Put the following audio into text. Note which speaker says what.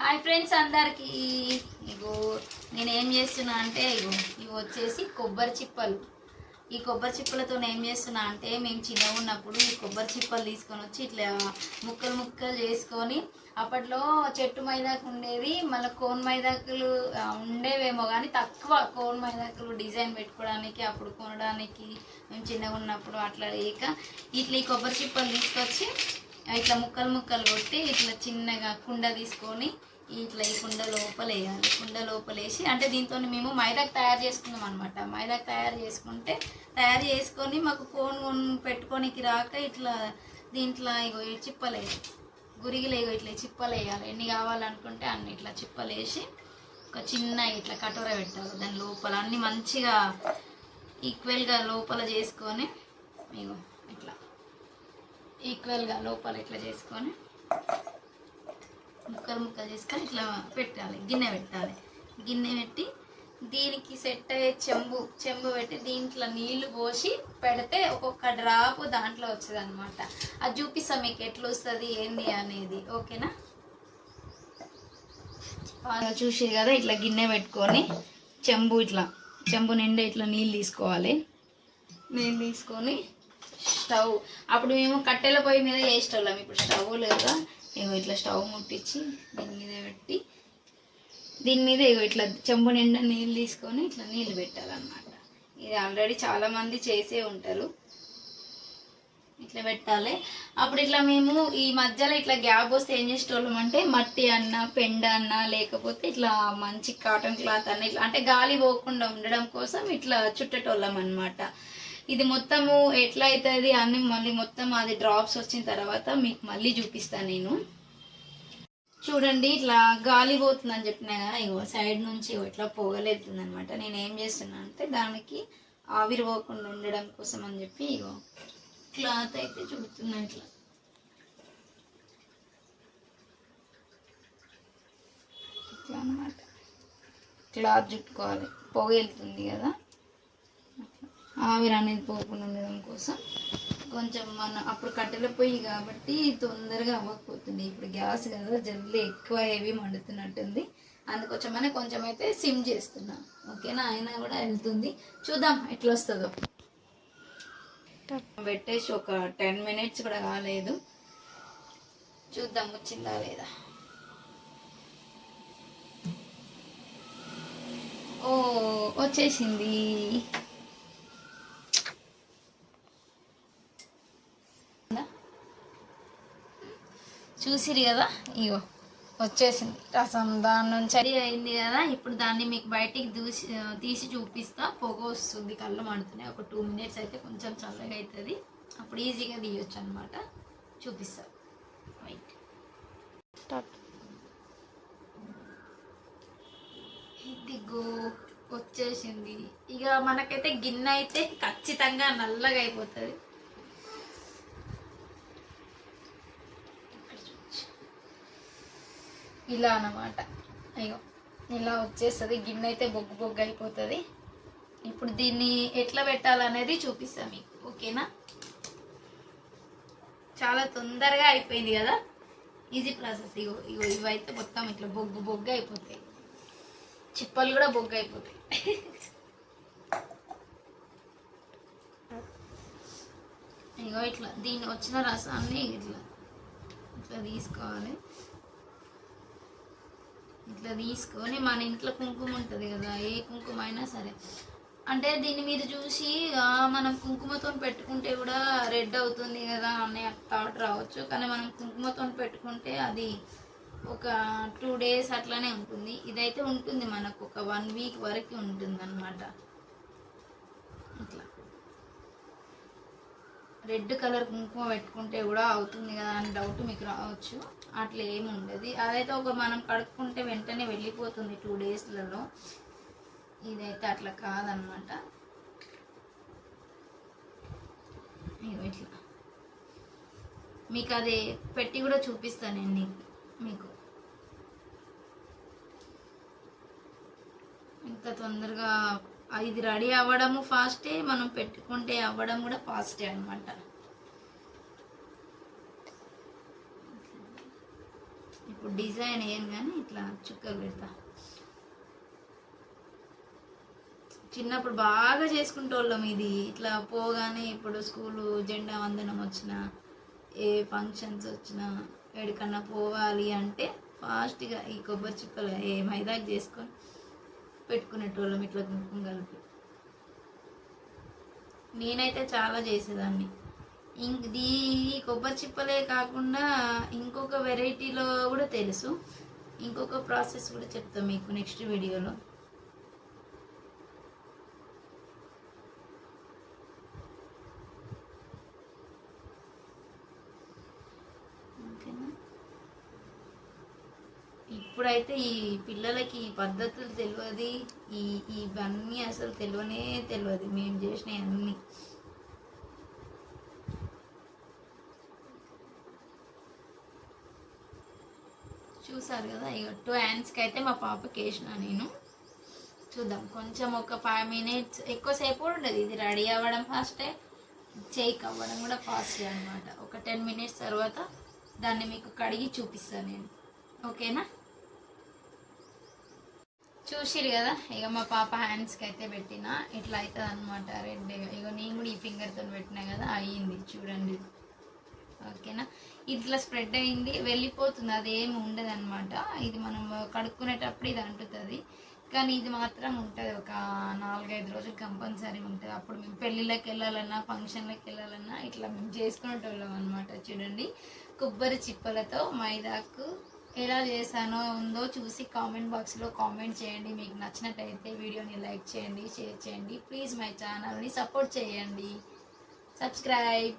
Speaker 1: Hi friends అందరికి. ఇగో నేను ఏం చేస్తున్నా అంటే ఇగో ఇవి వచ్చేసి కొబ్బరి చిప్పలు. ఈ కొబ్బరి చిప్పలతో ఏం చేస్తున్నా అంటే మేము చిన్నగా ఉన్నప్పుడు ఈ కొబ్బరి చిప్పలు తీసుకొని వచ్చి ఇట్లా ముక్కలు ముక్కలు చేసుకొని అప్పట్లో చెట్టు మైదాకు ఉండేవి మళ్ళీ కోన్ మైదాకులు ఉండేవేమో కానీ తక్కువ కోన్ మైదాకులు డిజైన్ పెట్టుకోవడానికి అప్పుడు కొనడానికి మేము చిన్నగా ఉన్నప్పుడు అట్లా లేక ఇట్లా ఈ కొబ్బరి చిప్పలు తీసుకొచ్చి ఇట్లా ముక్కలు ముక్కలు కొట్టి ఇట్లా చిన్నగా కుండ తీసుకొని ఇట్లా ఈ కుండ లోపల వేయాలి. కుండ లోపల వేసి అంటే దీంతో మేము మైదాకు తయారు చేసుకున్నాం అనమాట మైదాకు తయారు చేసుకుంటే తయారు చేసుకొని మాకు కోన్ పెట్టుకోనికి రాక ఇట్లా దీంట్లో ఇగో ఈ చిప్పలు ఇగో ఇట్లా చిప్పలు వేయాలి. ఎన్ని కావాలనుకుంటే అన్ని ఇట్లా చిప్పలు వేసి ఒక చిన్న ఇట్లా కటోర పెట్టాలి. దాని లోపల అన్ని మంచిగా ఈక్వల్గా లోపల చేసుకొని ఇగో ఇట్లా ఈక్వల్గా లోపల ఇట్లా చేసుకొని ముక్కలు ముక్కలు చేసుకొని ఇట్లా పెట్టాలి గిన్నె పెట్టాలి. గిన్నె పెట్టి దీనికి సెట్ అయ్యే చెంబు చెంబు పెట్టి దీంట్లో నీళ్ళు పోసి పెడితే ఒక్కొక్క డ్రాప్ దాంట్లో వచ్చేది అనమాట అది చూపిస్తాం మీకు ఎట్లా వస్తుంది ఏంది అనేది ఓకేనా? బాగా చూసి కదా ఇట్లా గిన్నె పెట్టుకొని చెంబు ఇట్లా చెంబు నిండా ఇట్లా నీళ్ళు తీసుకోవాలి. నీళ్ళు తీసుకొని స్టవ్ అప్పుడు మేము కట్టెల పొయ్యి మీద వేసేటోళ్ళం ఇప్పుడు స్టవ్ లేదా ఇగో ఇట్లా స్టవ్ ముట్టించి దీని మీద పెట్టి దీని మీద ఇగో ఇట్లా చెంబు నిండా నీళ్ళు తీసుకొని ఇట్లా నీళ్ళు పెట్టాలన్నమాట. ఇది ఆల్రెడీ చాలామంది చేసే ఉంటారు ఇట్లా పెట్టాలి. అప్పుడు ఇట్లా మేము ఈ మధ్యలో ఇట్లా గ్యాప్ వస్తే ఏం చేసేటోళ్ళం అంటే మట్టి అన్న పెండ అన్న లేకపోతే ఇట్లా మంచి కాటన్ క్లాత్ అన్న ఇట్లా అంటే గాలి పోకుండా ఉండడం కోసం ఇట్లా చుట్టేటోళ్ళం అనమాట ఇది మొత్తము ఎట్లా అవుతుంది అన్ని మళ్ళీ మొత్తం అది డ్రాప్స్ వచ్చిన తర్వాత మీకు మళ్ళీ చూపిస్తాను నేను. చూడండి ఇట్లా గాలి పోతుందని చెప్పినా కదా ఇగో సైడ్ నుంచి ఇగో ఇట్లా పొగలేతుంది అనమాట నేను ఏం చేస్తున్నా అంటే దానికి ఆవిరి పోకుండా ఉండడం కోసం అని చెప్పి ఇగో క్లాత్ అయితే చుడుతున్నా ఇట్లా. ఇట్లా అనమాట క్లాత్ చుట్టుకోవాలి. పొగ వెళ్తుంది కదా. ఆవిరి అనేది పోకుండా ఉండడం కోసం కొంచెం మన అప్పుడు కట్టెల పొయ్యి కాబట్టి తొందరగా అవ్వకపోతుంది. ఇప్పుడు గ్యాస్ కదా జల్దీ ఎక్కువ హెవీ మండుతున్నట్టుంది. అందుకోసమనే కొంచెం అయితే సిమ్ చేస్తున్నా. ఓకేనా? అయినా కూడా వెళ్తుంది. చూద్దాం ఎట్లా వస్తుందో పెట్టేసి ఒక టెన్ మినిట్స్ కూడా కాలేదు. చూద్దాం వచ్చిందా లేదా? ఓ వచ్చేసింది. చూసిరు కదా? ఇగో వచ్చేసింది. రసం దాని నుంచి రెడీ అయింది కదా? ఇప్పుడు దాన్ని మీకు బయటికి దూసి తీసి చూపిస్తా. పొగ వస్తుంది కళ్ళు మండుతున్నాయి. ఒక టూ మినిట్స్ అయితే కొంచెం చల్లగా అవుతుంది అప్పుడు ఈజీగా తీయొచ్చు అనమాట చూపిస్తా. రైట్ ఇదిగో వచ్చేసింది. ఇక మనకైతే గిన్నె అయితే ఖచ్చితంగా నల్లగా అయిపోతుంది. ఇలా అన్నమాట. అయ్యో ఇలా వచ్చేస్తుంది. గిన్నె అయితే బొగ్గు బొగ్గు అయిపోతుంది. ఇప్పుడు దీన్ని ఎట్లా పెట్టాలనేది చూపిస్తాను మీకు ఓకేనా? చాలా తొందరగా అయిపోయింది కదా? ఈజీ ప్రాసెస్ ఇగో ఇగో ఇవైతే మొత్తం ఇట్లా బొగ్గు బొగ్గు అయిపోతాయి. చిప్పలు కూడా బొగ్గు అయిపోతాయి. ఇగో ఇట్లా దీన్ని వచ్చిన రసాన్ని ఇట్లా ఇట్లా తీసుకోవాలి. ఇట్లా తీసుకొని మన ఇంట్లో కుంకుమ ఉంటుంది కదా ఏ కుంకుమ అయినా సరే. అంటే దీన్ని మీరు చూసి మనం కుంకుమతో పెట్టుకుంటే కూడా రెడ్ అవుతుంది కదా అనే థాట్ రావచ్చు. కానీ మనం కుంకుమతో పెట్టుకుంటే అది ఒక టూ డేస్ అట్లానే ఉంటుంది. ఇదైతే ఉంటుంది మనకు ఒక వన్ వీక్ వరకు ఉంటుంది అనమాట ఇట్లా. రెడ్ కలర్ కుంకుమ పెట్టుకుంటే కూడా అవుతుంది కదా అని డౌట్ మీకు రావచ్చు. అట్లా ఏమి ఉండదు. అదైతే ఒక మనం కడుక్కుంటే వెంటనే వెళ్ళిపోతుంది టూ డేస్లలో ఇదైతే అట్లా కాదనమాట ఇట్లా. మీకు అది పెట్టి కూడా చూపిస్తానండి మీకు. ఇంత తొందరగా ఇది రెడీ అవ్వడము ఫాస్టే మనం పెట్టుకుంటే అవ్వడం కూడా ఫాస్టే అనమాట ఇప్పుడు డిజైన్ ఏం కానీ ఇట్లా చుక్కలు పెడతా. చిన్నప్పుడు బాగా చేసుకుంటోళ్ళం ఇది. ఇట్లా పోగానే ఇప్పుడు స్కూలు జెండా వందనం వచ్చిన ఏ ఫంక్షన్స్ వచ్చినా ఎక్కడికన్నా పోవాలి అంటే ఫాస్ట్గా ఈ కొబ్బరి చిప్పలు ఏ మైదాకు చేసుకొని పెట్టుకునేటోళ్ళం ఇట్లా కుంకుమ కలిపి. నేనైతే చాలా చేసేదాన్ని. ఇంక దీ కొబ్బరి చిప్పలే కాకుండా ఇంకొక వెరైటీలో కూడా తెలుసు. ఇంకొక ప్రాసెస్ కూడా చెప్తాం మీకు నెక్స్ట్ వీడియోలో. ఓకేనా? ఇప్పుడైతే ఈ పిల్లలకి ఈ పద్ధతులు తెలియదు ఈ ఇవన్నీ అసలు తెలియనే తెలియదు మేము చేసిన అన్నీ. చూసారు కదా ఇక టూ హ్యాండ్స్కి అయితే మా పాపకి వేసిన నేను. చూద్దాం. కొంచెం ఒక ఫైవ్ మినిట్స్ ఎక్కువసేపు ఉండదు. ఇది రెడీ అవ్వడం ఫాస్టే చేయికి అవ్వడం కూడా ఫాస్టే అనమాట ఒక టెన్ మినిట్స్ తర్వాత దాన్ని మీకు కడిగి చూపిస్తాను నేను. ఓకేనా? చూసిరు కదా? ఇక మా పాప హ్యాండ్స్కి అయితే పెట్టిన. ఇట్లా అవుతుంది అనమాట రెడ్ ఇక నేను కూడా ఈ ఫింగర్తో పెట్టినా కదా అయ్యింది చూడండి. ఓకేనా? ఇట్లా స్ప్రెడ్ అయింది. వెళ్ళిపోతుంది. అదేమి ఉండదు అనమాట ఇది మనం కడుక్కునేటప్పుడు ఇది అంటుతుంది. కానీ ఇది మాత్రం ఉంటుంది. ఒక నాలుగైదు రోజులు కంపల్సరీ ఉంటుంది. అప్పుడు మేము పెళ్ళిళ్ళకి వెళ్ళాలన్నా ఫంక్షన్లకు వెళ్ళాలన్నా ఇట్లా మేము చేసుకునేటోళ్ళం అనమాట చూడండి. కొబ్బరి చిప్పలతో మైదాకు ఎలా చేశానో ఉందో చూసి కామెంట్ బాక్స్లో కామెంట్ చేయండి. మీకు నచ్చినట్టయితే వీడియోని లైక్ చేయండి షేర్ చేయండి. ప్లీజ్ మై ఛానల్ని సపోర్ట్ చేయండి. సబ్స్క్రైబ్